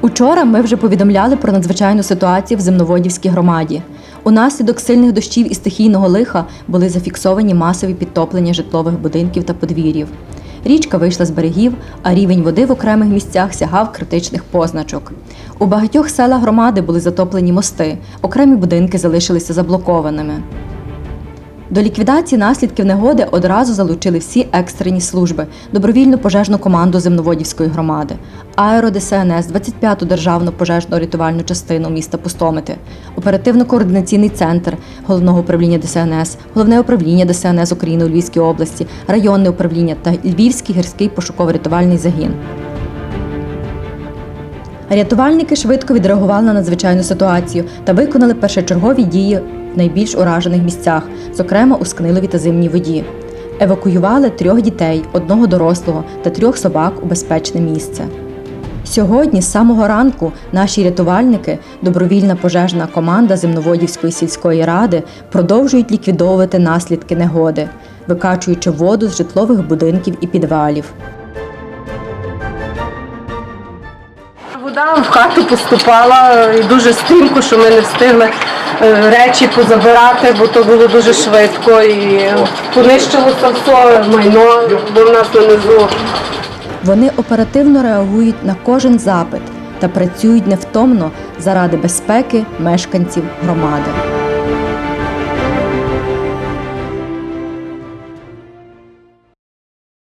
Учора ми вже повідомляли про надзвичайну ситуацію в Земноводівській громаді. Унаслідок сильних дощів і стихійного лиха були зафіксовані масові підтоплення житлових будинків та подвір'їв. Річка вийшла з берегів, а рівень води в окремих місцях сягав критичних позначок. У багатьох селах громади були затоплені мости, окремі будинки залишилися заблокованими. До ліквідації наслідків негоди одразу залучили всі екстрені служби, добровільну пожежну команду земноводівської громади, аеро ДСНС, 25-ту державну пожежно рятувальну частину міста Пустомити, оперативно-координаційний центр головного управління ДСНС, головне управління ДСНС України у Львівській області, районне управління та Львівський гірський пошуково-рятувальний загін. Рятувальники швидко відреагували на надзвичайну ситуацію та виконали першочергові дії в найбільш уражених місцях, зокрема у Скнилові та Зимній воді. Евакуювали трьох дітей, одного дорослого та трьох собак у безпечне місце. Сьогодні, з самого ранку, наші рятувальники, добровільна пожежна команда Земноводівської сільської ради продовжують ліквідовувати наслідки негоди, викачуючи воду з житлових будинків і підвалів. Вода в хату поступала і дуже стрімко, що ми не встигли е, речі позабирати, бо то було дуже швидко і понищилося все майно, бо в нас нанизу. Вони оперативно реагують на кожен запит та працюють невтомно заради безпеки мешканців громади.